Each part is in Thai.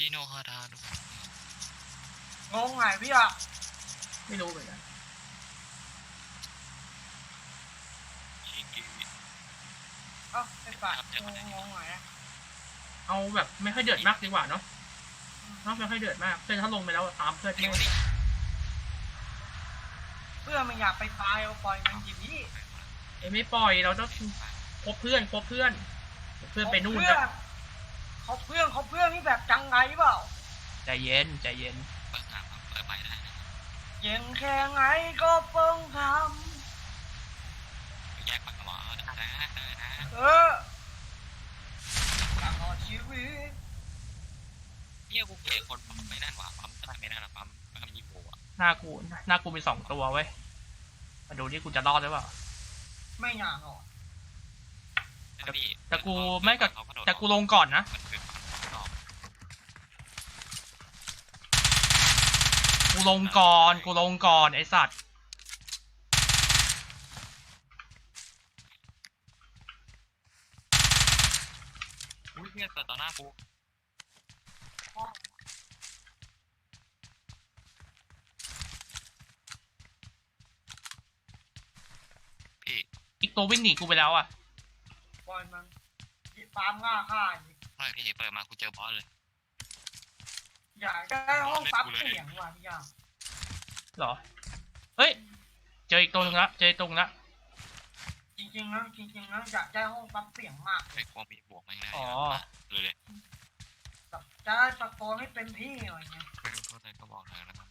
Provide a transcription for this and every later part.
ชิโนฮาดานุงงไงพี่อะไม่รู้เหมือนกันชิกิเอ้าไอ้สัตว์งงงงไงอะเอาแบบไม่ค่อยเดือดมากดีกว่าเนาะเนาะไม่ค่อยเดือดมากเพื่อนถ้าลงไปแล้วตามเพื่อนนี่ไม่วะนี่เพื่อมันอยากไปตายเอาปล่อยมันจีพี่เอ้ยไม่ปล่อยเราต้องคบเพื่อนคบเพื่อนเดี๋ยวเพื่อนไปนู่นเพื่อนะ เขาเพื่อนเขาเพื่อนนี่แบบจังไงเปล่า ใจเย็นใจเย็นเปิดหาเปิดใหม่ได้นะเย็นแค่ไงก็เพิ่งทแยกปากกระหมอได้นะได้นะำเออตลอดชีวิตเฮียกูเกลียดคนปั๊มไม่นั่นหว่าปั๊มไม่ได้ไม่นั่นหรอปั๊มปั๊มยี่โบอะหน้ากูหน้ากูมีสองตัวเว้ยมาดูที่กูจะรอดหรือเปล่า ไม่อยากห รอกแต่กูไม่กับแต่กูลงก่อนนะมันเป็นปั๊มนอกกูลงก่อนกูลงก่อนไอสัตว์อุ้ยเฮียเกิดต่อหน้ากูพี่อีกตัววิ่งหนีกูไปแล้วอะ ปล่อยมันปามง่าฆ่าอีกไม่พี่เปิดมากูเจอบอสเลย อยากได้ห้องซับเสียงว่ะพี่ยามเหรอ เฮ้ย เจออีกตัวหนึงละ เจออีกตรงละ จริงๆนะจริงๆนะอยากได้ห้องซับเสียงมากไอ้ความมีบวกไม่ได้อ๋อ เลยเลยแบบจะได้ตะโกนให้เป็นที่หน่อยไงไม่รู้เท่าไหร่ก็บอกเลยนะครับ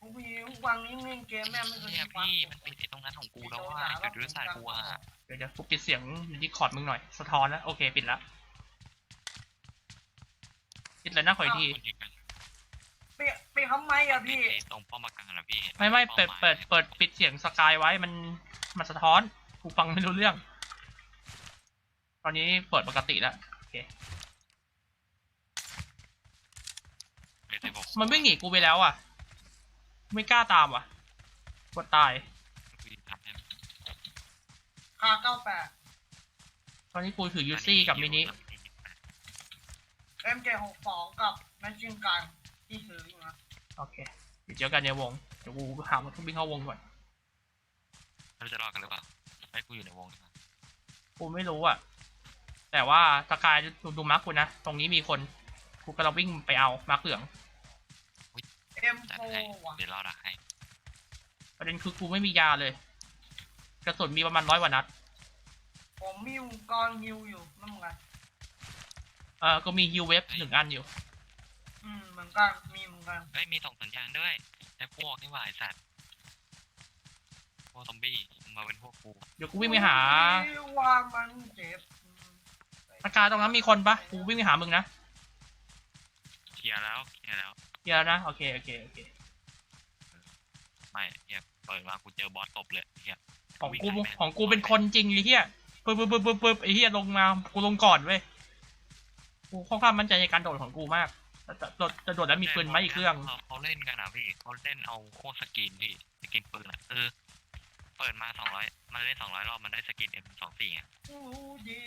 ทุกทีทุกวันนี้เล่นเกมแม่งไม่เคยเนี่ยมีความพี่สุขมันปิดไอ้ตรงนั้นของกูแล้วว่าจุดยุทธศาสตร์กูอะเดี๋ยวเดี๋ยวกูปิดเสียงดีคอร์ดมึงหน่อย สะท้อนแล้วโอเคปิดละปิดแล้วนะขออีกทีคนยิงกันเปียเปียทำไมอะพี่ไอ้ตรงป้อมปราการนะพี่ไม่ไม่เปิดเปิดเปิดปิดเสียงสกายไว้มันมันสะท้อนกูฟังไม่รู้เรื่อง ตอนนี้เปิดปกติแล้วโอเคมันวิ่งหนีกูไปแล้วอะ ไม่กล้าตามว่ะกดตาย คาเก้าแปดตอนนี้กูถือยูซี่กับมินิเอ็มเจหกสองกับแมชชินกันที่ซื้ออยู่นะโอเคเดี๋ยวเจอกันในวงเดี๋ยวกูหามันวิ่งเข้าวงก่อนเราจะรอดกันหรือเปล่าให้กูอยู่ในวงดีกว่ากูไม่รู้อะ แต่ว่าสกายดูดูมาร์กกูนะ ตรงนี้มีคนกูกำลังวิ่งไปเอามาร์กเหลืองเอ็มจัดโฟให้ว่ะเดี๋ยวรอดักให้ประเด็นคือกูไม่มียาเลย กระสุนมีประมาณร้อยกว่านัด ผมมีอุปกรณ์ฮิวอยู่นั่นไงเออก็มีฮิวเวฟหนึ่งอันอยู่ อืมเหมือนกันมีเหมือนกันเฮ้ยมีส่งสัญญาณด้วยไอ้พวกนี่หว่าไอ้สัตว์พวกซอมบี้มาเป็นพวกกูเดี๋ยวกูวิ่งไปหาว่ามันเจ็บสกายตรงนั้นมีคนปะกูวิ่งไปหามึงนะเคลียร์แล้วเคลียร์แล้วเดี๋ยวนะ โอเค โอเค โอเค ไม่เฮียเปิดมากูเจอบอสตบเลยเฮีย ของกูของกูเป็นคนจริงไอ้เหี้ยปึ๊บปึ๊บปึ๊บปึ๊บปึ๊บไอ้เหี้ยลงมากูลงก่อนเว้ยกูค่อนข้างมั่นใจในการโดดของกูมากแต่แต่โดดจะโดดแล้วมีปืนไหมอีกเครื่องเขาเขาเล่นกันอะพี่เขาเล่นเอาโคตรสกินพี่สกินปืนอะเออเปิดมาสองร้อยมันเล่นสองร้อยรอบมันได้สกินเอ็มสองสี่อะรู้ดี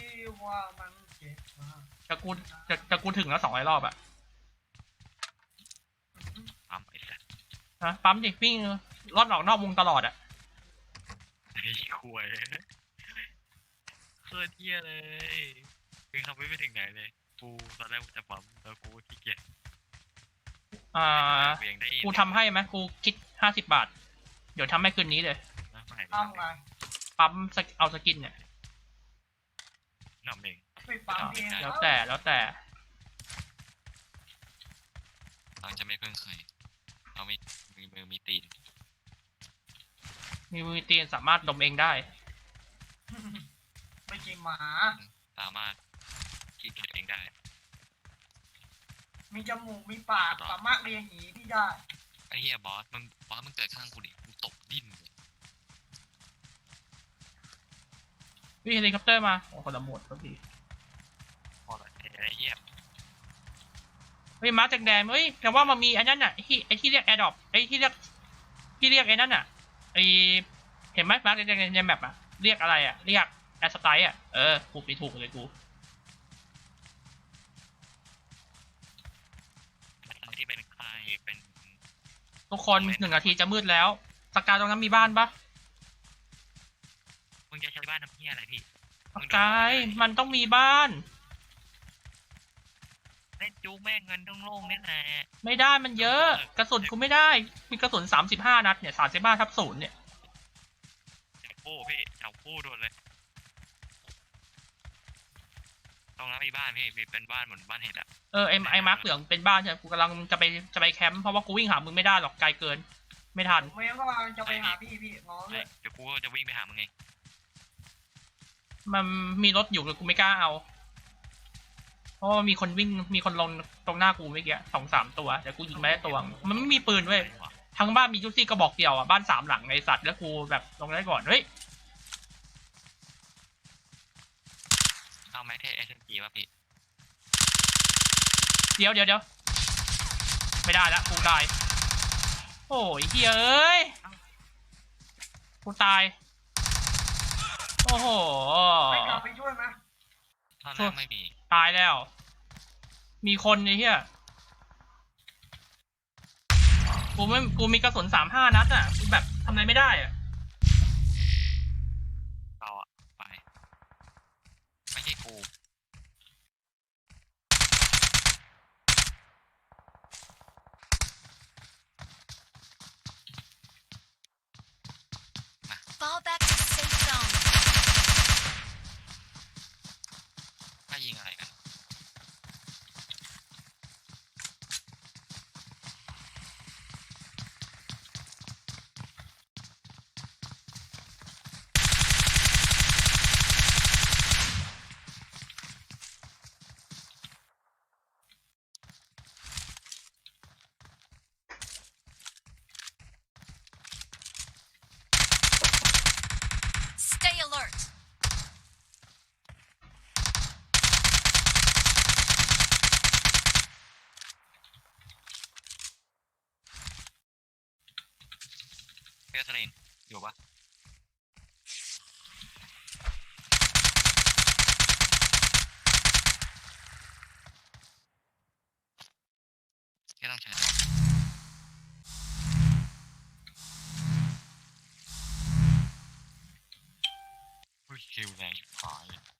ว่ามันเจ็บมากจะกูจะจะกูถึงแล้วสองร้อยรอบอะปั๊มไอ้สัตว์ฮะปั๊มดิวิ่งรอดออกนอกวงตลอดอะ ไอ้ควยเคยเที่ยเลยคือทำไม่ไปถึงไหนเลยกูตอนแรกกูจะปั๊มแล้วกูก็ขี้เกียจอ่าเบี่ยงได้อีกูทำให้ไหมกูคิดห้าสิบบาท เดี๋ยวทำให้คืนนี้เลย นะไม่ทำไงปั๊มสกเอาสกินเนี่ยทำเองไปฟังเองแล้วแต่แล้วแต่ เราจะไม่พึ่งใครเรามีมีมือมีตีน มีมือตีนสามารถดมเองได้ไปกินหมา สามารถขี้เกียจเองได้ มีจมูก มีปาก สามารถเรียนหนีพี่ได้ ไอ้เฮียบอสมึงบอสมึงเกิดข้างกูดิกูตบดิ้นเลยวิเฮลิคอปเตอร์มา โอ้คนละหมวดก็ทีพอละไอ้เฮียเฮ้ยมาร์คแดงๆเฮ้ยแต่ว่ามันมีไอ้นั่นอะไอ้ที่ไอ้ที่เรียกแอร์ดอปไอ้ที่เรียกที่เรียกไอ้นั่นอะ ไอเห็นไหมมาร์กในในแมปอะเรียกอะไรอะเรียกแอสไตอะเออกูไปถูกเลยกูที่เป็นใครเป็นทุกคนหนึ่งนาทีจะมืดแล้วสกาตรงนั้นมีบ้านปะมึงจะใช้บ้านทำเพี้ยอะไรพี่สกายมันต้องมีบ้าน เล่นจู๊แม่งเงินต้องโล่งๆนี่แหละไม่ได้มันเยอะ กระสุนกูไม่ได้ มีกระสุนสามสิบห้านัดเนี่ยสามสิบห้าทับศูนย์เนี่ยจับคู่พี่จับคู่ด่วนเลย ตรงนั้นมีบ้านพี่มีเป็นบ้านเหมือนบ้านเห็ดอะเออไอไอมาร์คเหลืองเป็นบ้านใช่ไหมกูกำลังจะไปจะไปแคมป์เพราะว่ากูวิ่งหามึงไม่ได้หรอกไกลเกิน ไม่ทันเมย์ก็กำลังจะไปหาพี่พี่รอเลเอ้ยยเดี๋ยวกูก็จะวิ่งไปหามึงไงมันมีรถอยู่เลยกูไม่กล้าเอาเพ ราะว่ามีคนวิ่งมีคนลงตรงหน้ากูเมื่อกี้สองสามตัวแต่กูยิงไม่ได้ตัวมันไม่มีปืนเว้ยทั้งบ้านมียุซี่กระบอกเดียวอะบ้านสามหลังไอสัตว์แล้วกูแบบลงได้ก่อนเฮ้ยเอาแม็กเทสเอสเอ็มจีป่ะพี่เดี๋ยวเดี๋ยวเดี๋ยวไม่ได้ละกูตาย โอ้ยเฮ้ยเอ้ยกูตาย โอ้โหไม่กลับไปช่วยไหมตอนแรช่วกยไม่มีตายแล้ว มีคนไอ้เหี้ยกูไม่กูมีกระสุนสามห้านัดอะกูแบบทำอะไรไม่ได้อะเราอะไป ไม่ใช่กู Fall back to safe zone. ถ้ายิงอะไรกัน Stay alert. เพื่อสลินอยู่ปะที่ต้องใช้ต่ออุ้ยคิวแรงชิบหาย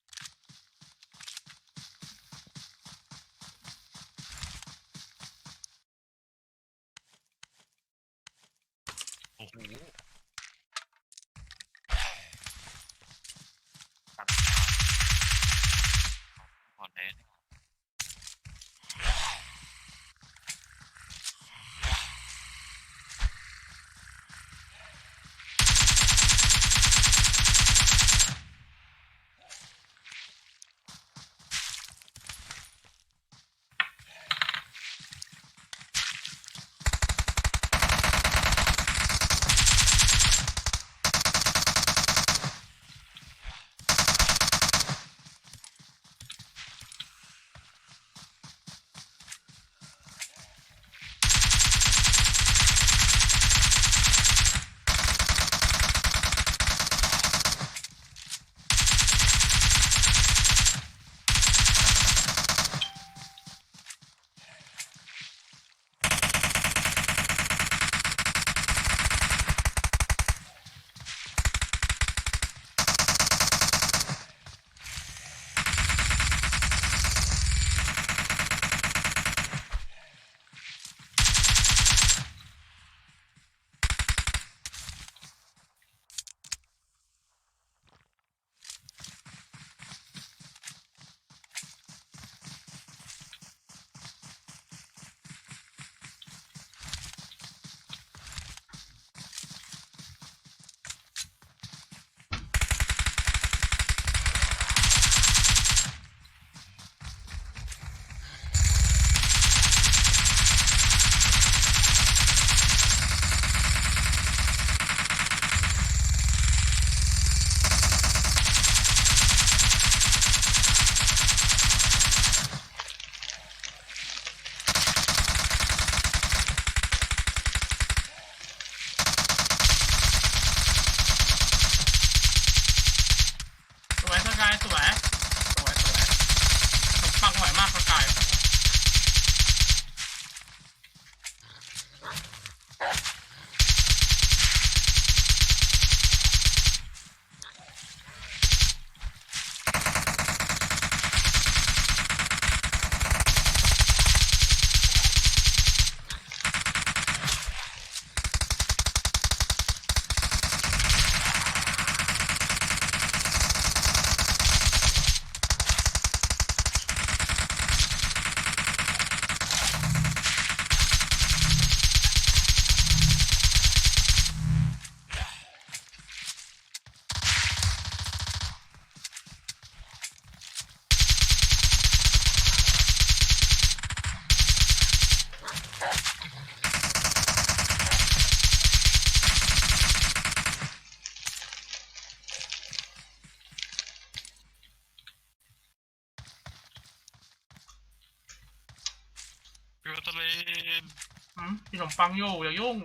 ขนมปังอยู่อย่ายุ่ง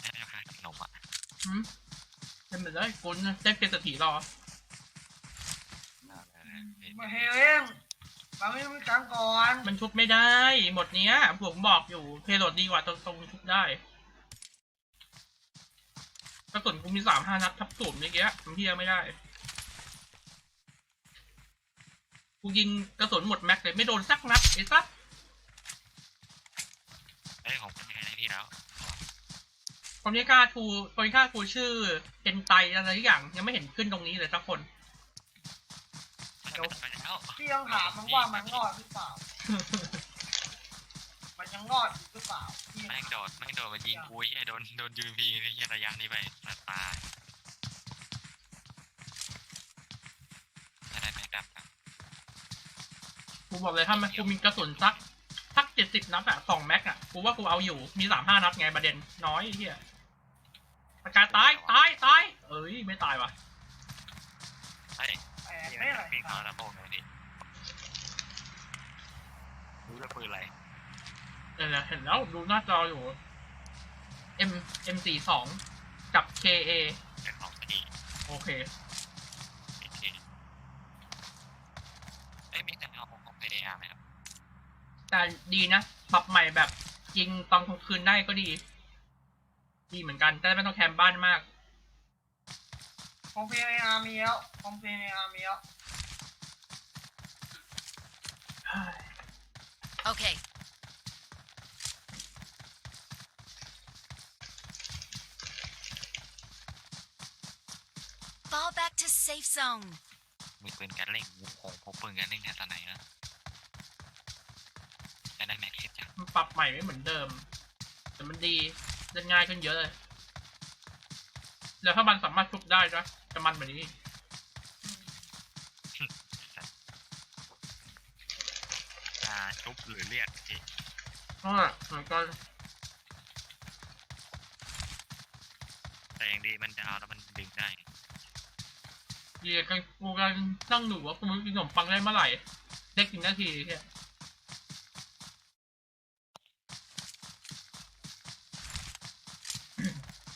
แม่ค่ะขนมอะหืมเป็นไปได้คุณเจ๊เป็นสถีรอมาเฮเล่นมาไม่มีการก่อนมันชุบไม่ได้ หมดเนี้ย ผมบอกอยู่เพโลดดีกว่าตรงตรงชุบได้กระสุนกูมีสามห้านัดทับสูตรเมื่อกี้ผมเพียไม่ได้ กูยิงกระสุนหมดแม็กเลยไม่โดนสักนัดไอ้สัสไอ้ยของเป็นยังไงนะพี่แล้วคนที่ฆ่าทูคนที่ฆ่าทูชื่อเอ็นไตอะไรทุกอย่างยังไม่เห็นขึ้นตรงนี้เลยสักคนไปแล้วพี่ยังถามมันว่ามันรอดหรือเปล่า มันยังรอดอยู่หรือเปล่าพี่ยังแม่งถามโดดแม่งโดดมายิงกูไอ้เหี้ยโดนโดนยูพีไอ้เหี้ยระยะนี้ไปตาตายอะไรแม่งดับครับ กูบอกเลยถ้ามันกูมีกระสุนสักสักเจ็ดสิบนัดอะสองแม็กอะกูว่ากูเอาอยู่มีสามห้านัดไงประเด็นน้อยไอ้เฮียประกาศตายตายตายเอ้ยไม่ตายวะไอ้แต่เหี้ยไม่อะไรวิ่งเข้าระบบเลยดิรู้จะปืนอะไรเดี๋ยวนะเห็นแล้วดูหน้าจออยู่ M M สี่สองกับ K A เป็นของดีโอเค โอเคเอ้ยมีแต่เอาของ พยายามไหมครับแต่ดีนะปรับใหม่แบบยิงตอนกลางคืนได้ก็ดี ดีเหมือนกัน แต่ไม่ต้องแคมบ้านมากของเพย์อาร์มีแล้วของเพย์อาร์มีแล้ว Okay. Fall back to safe zone. มีปืนกันเล่งงูโหงพกปืนกันเล่งในตอนไหนนะจะได้แม็กซ์จัง มัน ปรับใหม่ไม่เหมือนเดิม แต่มันดีเล่นง่ายขึ้นเยอะเลย แล้วถ้ามันสามารถชุบได้นะจะมันแบบนี้อ่าชุบหรือเรียกพี่ก็เหมือนกันแต่อย่างดีมันจะเอาแล้วมันดึงได้เดียกันกูกันนั่งหนูว่ากูมึงกินขนมปังได้เมื่อไหร่เด็กกินนาทีเนี่ย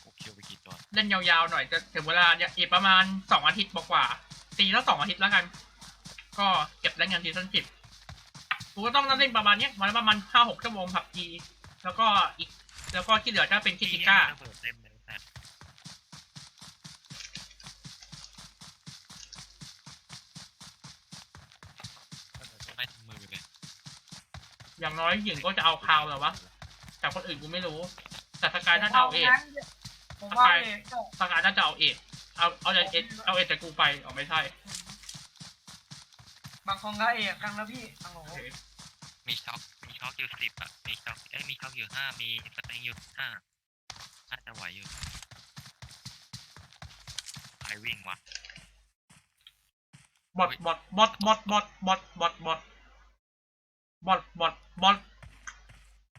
กูคิวไปกี่ตัว เล่นยาวๆหน่อยจะถึงเวลาเนี่ยอีกประมาณสองอาทิตย์กว่าๆตีแล้วสองอาทิตย์แล้วกัน ก็เก็บได้เงินทีซันสิบกูก็ต้องนั่งเล่นประมาณเนี้ยวันละประมาณห้าหกชั่วโมงผับจีแล้วก็อีก แล้วก็ที่เหลือถ้าเป็นคิติก้าระเบิดเต็มเลยแต่ไม่ถึงมือเลยอย่างน้อยหญิงก็จะเอาคาวแต่วะแต่คนอื่นกูไม่รู้ แต่สกายน่าจะเอาเอ็ด ผมว่าเอกก็สกายน่าจะเอาเอ็ดเอาเอาเอ็ดเอาเอ็ดจากกูไปเอาไม่ใช่บางคนก็เอกกันนะพี่โอ้โหโอเคมีช็อคมีช็อคอยู่สิบอะ มีช็อคเอ้ยมีช็อคอยู่ห้ามีสเต็งอยู่ห้าน่าจะไหวอยู่ใครวิ่งวะบอทบอทบอทบอทบอทบอทบอทบอทบอทบอทบอท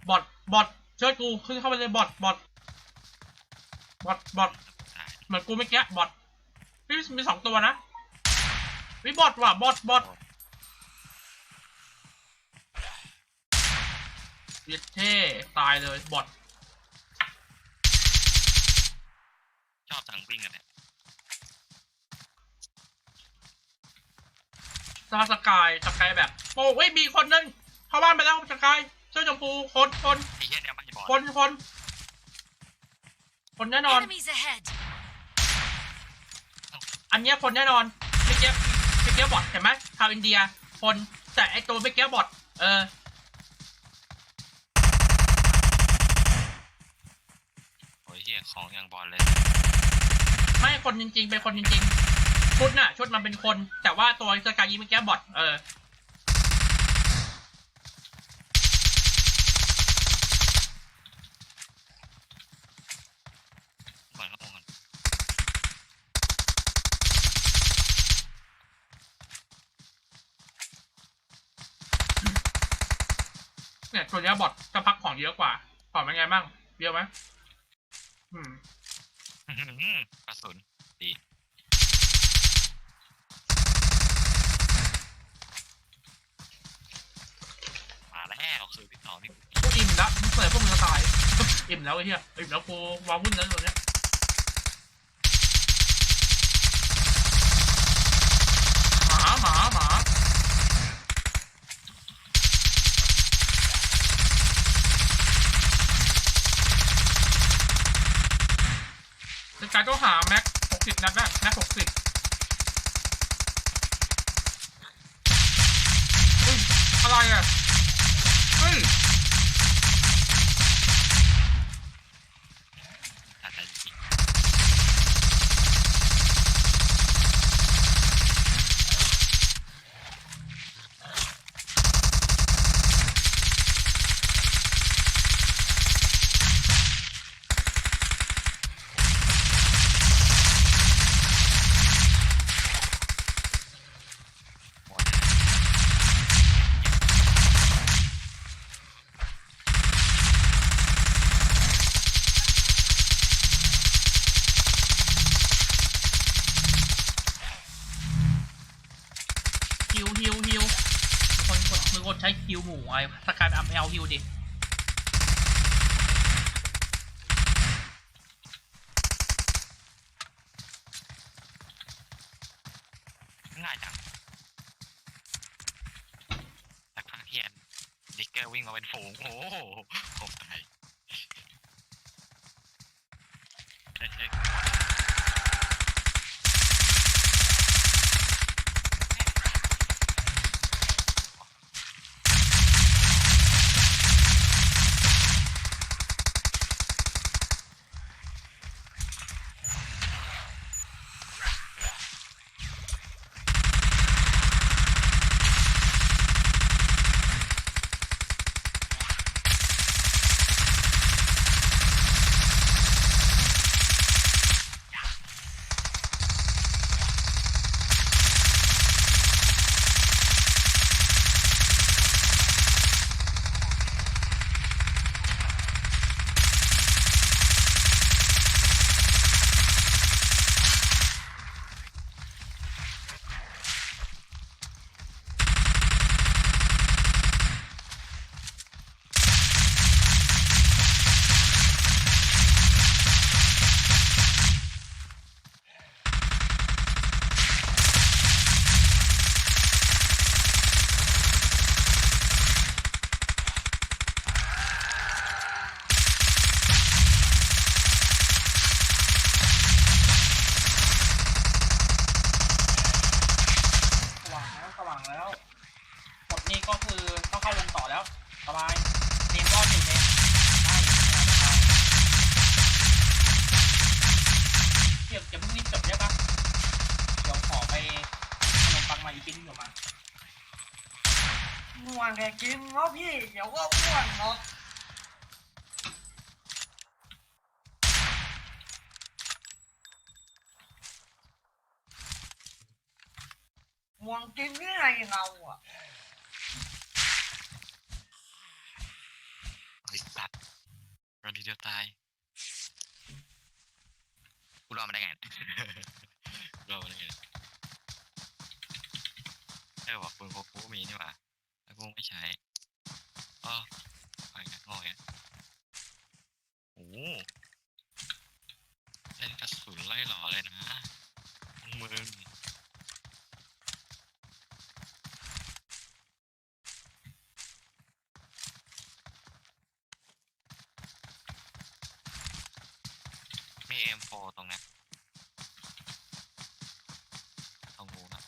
บอทบอทช่วยกูขึ้นเข้าไปเลยบอทบอท บอทบอทตายเหมือนกูเมื่อกี้บอทพี่มีสองตัวนะวิบอทว่ะบอทบอทเวียดเท่ตายเลยบอทชอบสั่งวิ่งกันเนี่ยสกายสกายสกายแบบโอ้เว้ยมีคนนึงเข้าบ้านไปแล้วสกายเสื้อชมพูคนคนไอ้เหี้ยเนี่ยไม่บอลคนคน คนแน่นอน Enemies ahead. อันเนี้ยคนแน่นอนเมื่อกี้เมื่อกี้บอทเห็นไหมชาวอินเดีย คนแต่ไอตัวเมื่อกี้บอทเออโอ้ยเหี้ยของอย่างบอลเลย ไม่คนจริงๆเป็นคนจริงๆชุดน่ะชุดมันเป็นคน แต่ว่าตัวสกายยิงเมื่อกี้บอทเออ ส่วนนี้บอทจะพักของเยอะกว่าของเป็นไงบ้างเยอะไหมอืมกระสุนดีมาแล้วคือพี่เขานี่อิ่มแล้วมึเปิดพวกมึงจะตายอิ่มแล้วไอ้เหี้ยอิ่มแล้วกูวาวุ่นแล้วตัวเนี้ย การต้องหาแม็กหกสิบนัดนะแม็กหกสิบเฮ้ยอะไรอะเฮ้ย ตัดใจจริง ฮิวฮิวฮิวมีคนกดมือกดใช้ฮิวหมูไอ้สกายอัมเอล ฮิวดิ ง่ายจังสักพักเทียนดิกเกอร์วิ่งมาเป็นฝูง โอ้โหผมตายเฮ้ยเฮ้ย อีกินเดี๋ยมาม่วนแกกินเนาะพี่ เดี๋ยวก็อ้วนเนาะม่วงกินนี่ไงเราอะไอ้สัตว์รอนทีเดียวตาย กูรอดมาได้ไงรอดมาได้ไงเออบอกปืนโคกูมีนี่หว่าแล้วกูไม่ใช้อ๋อไปกันงอยอะโอ้โหเล่นกระสุนไล่หล่อเลยนะมึงมี M4 ตรงนั้นตรงนู้นนะ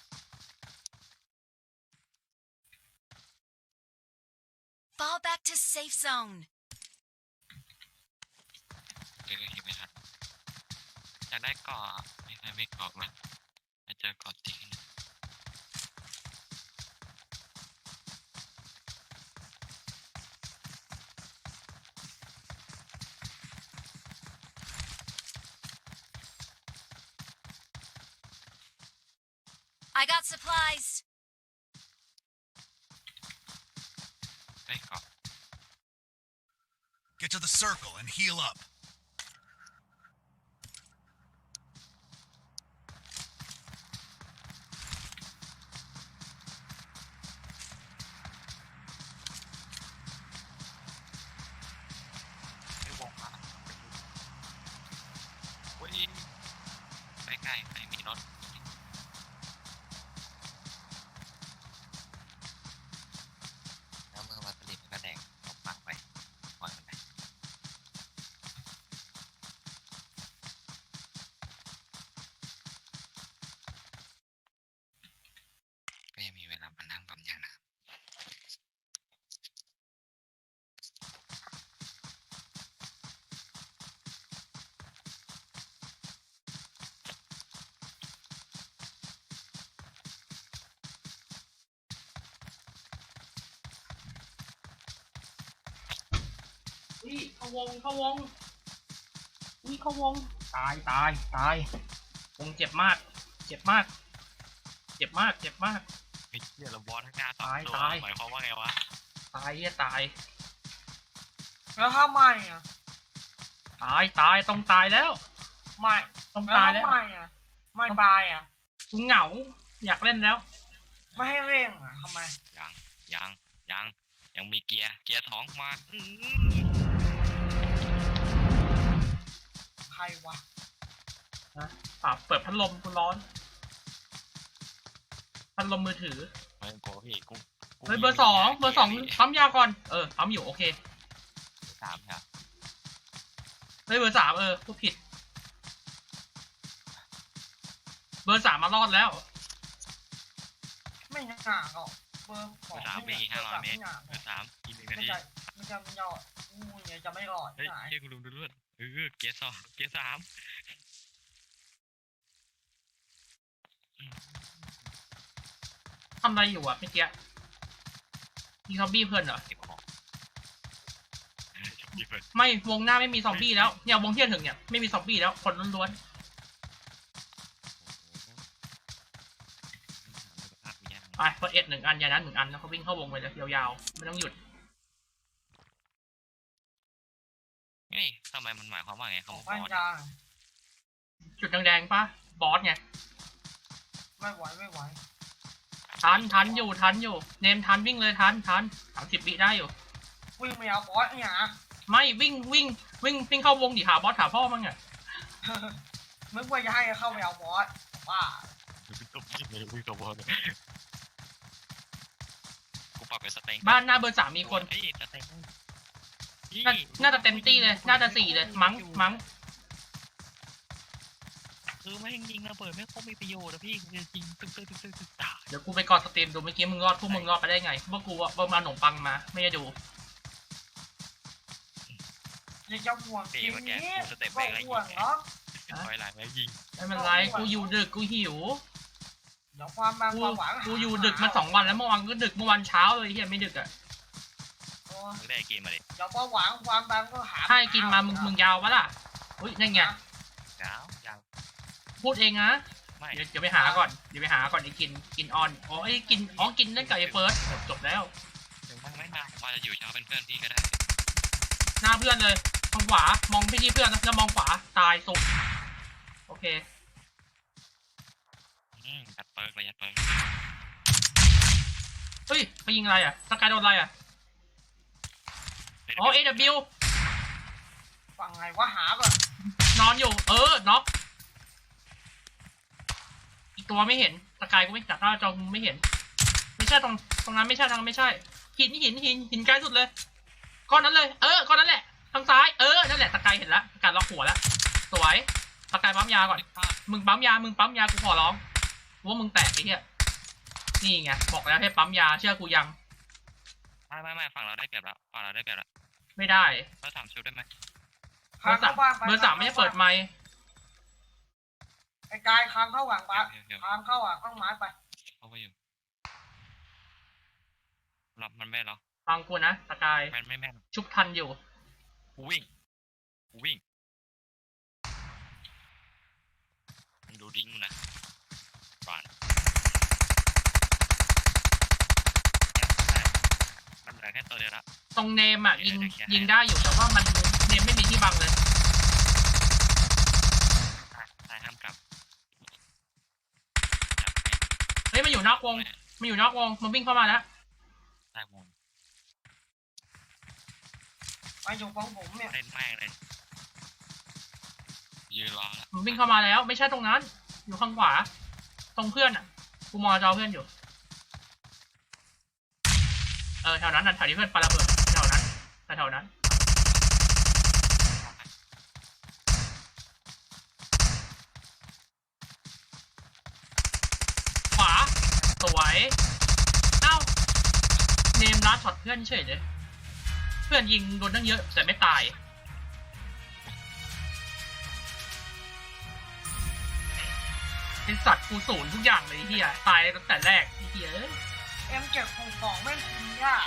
Fall back to safe zone. เรียกคิดไม่ทันอยากได้เกาะไม่ได้ไม่เกาะมันไปเจอเกาะจริง circle and heal up. ได้มีเวลามานั่งปั๊มยางนั่นี่ข้าวงเข้าวงนี่ข้าวงตายตายตายวงเจ็บมาก เจ็บมาก เจ็บมาก เจ็บมาก เหี้ยเราบอสข้างหน้าสองตายตัวตาย หมายความว่าไงวะตายเหี้ยตาย แล้วถ้าไม่อะตายตายต้องตายแล้ว ไม่ต้องแล้วตายถ้าแล้วไม่อะไม่บายอะ กูเหงา อยากเล่นแล้ว ไม่ให้เร่งอะทำไมยังยังยังยังมีเกียร์เกียร์ท้องมาอื้อใครวะนะปรับเปิดพัดลมกูร้อน พัดลมมือถือ ไม่กลัวพี่กูกูเฮ้ยเบอร์สองเบอร์สองกียปั๊มยาก่อนเออปั๊มอยู่โอเคสามครับเฮ้ยเบอร์สามเออพูดผิด เบอร์สามมารอดแล้ว ไม่น่าหรอกเบอร์สเบอองร์สามวิ่งห้าร้อยเมตรไน่าเบอร์สามอีกหนึ่งนาไม่ทีใช่ไม่ใช่ไม่ยอดอู้เนี่ยจะไม่รอดเฮ้ยไหนเฮ้ยกูลืมดูเลือดเออเกียร์สองเกียร์สามำอะไรอยู่อะเมื่อกี้มีซอมบี้เพื่อนเหรอ เก็บของเออจบดีเปิดไม่วงหน้าไม่มีซอมบี้แล้ว เนี่ยวงที่จะถึงเนี่ยไม่มีซอมบี้แล้วคนล้วนภาพกูยากๆไปเฟิร์สเอ็ดหนึ่งอันยานั้นหนึ่งอันแล้วเขาวิ่งเข้าวงไปเลยยาวๆไม่ต้องหยุดเฮ้ยทำไมมันหมายความว่าไงขอคำงว่าบ้านบอสยางจุดแดงๆปะบอสไงไม่ไหวไม่ไหว ทันทันอยู่ทันอยู่ เนมทันวิ่งเลยทันทันสามสิบวิได้อยู่ วิ่งไม่เอาบอสเนี่ยนะไม่วิ่งวิ่งวิ่งวิ่งเข้าวงดิหาบอสหาพ่อมั้งอะมึงว่าจะให้เข้าไปเอาบอสบ้าวิ่งตบยิงเลยวิ่งตบบอสเลยกูปรับเป็นสเต็งบ้านหน้าเบอร์สามมีคน เฮ้ยสเต็งน่าน่าจะเต็มตี้เลย น่าจะสี่เลย มั้งมั้ง คือไม่งยิงระเบิดไม่ค่อยมีประโยชน์นะพี่กูจะยิงตึ๊กตึ๊กตึ๊กตึ๊กตึ๊กตายเดี๋ยวกูไปกอดสตรีมดูเมื่อกี้มึงรอดพวกมึงรอดไปได้ไงพวกกูว่าเบอร์มาขนมปังมา ไม่ได้ดูอยากจะห่วงทีนี้ก็ห่วงเนาะถอยหลังแล้วยิงไม่เป็นไรกูอยู่ดึกกูหิวเดี๋ยวความบางกูความหวังกูอยู่ดึกมาสองวันแล้วเมื่อวานก็ดึกเมื่อวันเช้าเลยเฮียไม่ดึกอะโอ้มึงได้เกมมาดิเดี๋ยวความหวังความบางก็หาถ้าให้กินมามึงมึงยาวปะล่ะอุ้ยนั่นไงยาวยาว พูดเองนะ ไม่เดี๋ยวเดี๋ยวไปหาก่อน เดี๋ยวไปหาก่อนไอ้กิน กินออน อ๋อไอ้กิน อ๋อ กินนั่นกับไอ้เฟิร์สจบจบแล้ว ถึงไม่ไม่นานว่าจะอยู่เช้าเป็นเพื่อนพี่ก็ได้หน้าเพื่อนเลย มองขวา มองไปที่เพื่อนนะแล้วมองขวา ตายสุดโอเค อืมยัดเปิร์กเลยยัดเปิร์กเฮ้ย ไปยิงอะไรอะสกายโดนอะไรอะ อ๋อ AW ฟังไงว่าหาก่อนนอนอยู่ เออ น็อกอีก ตัวไม่เห็นสกายก็ไม่จับหน้าจอกูไม่เห็น ไม่ใช่ตรงตรงนั้นไม่ใช่ทางไม่ใช่ หินหินหินหินไกลสุดเลยก้อนนั้นเลย เออก้อนนั้นแหละ ทางซ้าย เออ นั่นแหละสกายเห็นแล้วสกายล็อกหัวแล้วสวยสกายปั๊มยาก่อน มึงปั๊มยา มึงปั๊มยา กูขอร้อง ว่ามึงแตกไอ้เหี้ย นี่ไง บอกแล้วให้ปั๊มยา เชื่อกูยัง ไม่ไม่ไม่ฝั่งเราได้เปรียบแล้วฝั่งเราได้เปรียบแล้ว ไม่ได้ เราถามชุดได้ไหมเบอร์สามเบอร์สามไม่ได้เปิดไมค์ ไอ้กายค้างเข้าหวังเดี๋บ้ายวเดี๋ยวเดี๋ยวค้างเข้าอะข้างไม้ไป เข้าไปอยู่รับมันไม่หรอฟังกูนะสกาย แม่นไม่แม่นชุบทันอยู่ กูวิ่งกูวิ่งมึงดูดิ้งกูนะก่อนมันเหลือแค่ตัวเดียวละ ตรงเนมอะยิงเดี๋ยวเดี๋ยวยิงได้อยู่แต่ว่ามันเนมไม่มีที่บังเลย ตายตายห้ามกลับ เฮ้ย มันอยู่นอกวง มันอยู่นอกวง มันวิ่งเข้ามาแล้วตายวงไปอยู่ของผมเนี่ย เล่นแม่งเลยยืนรอละมันวิ่งเข้ามาแล้ว ไม่ใช่ตรงนั้น อยู่ข้างขวา ตรงเพื่อนอะ กูมองจอเพื่อนอยู่ เออแถวนั้นน่ะแถวที่เพื่อนปาระเบิดแถวนั้นแถวนั้น ขวา ส วยเอ้าเนมรัดช็อตเพื่อนเฉยเลย เพื่อนยิงโดนตั้งเยอะแต่ไม่ตาย เป็นสัตว์กูศูนย์ทุกอย่างเลยเฮียตายตั้งแต่แรกเฮียเอ็มเจ็ดหกสองแม่งคุมยาก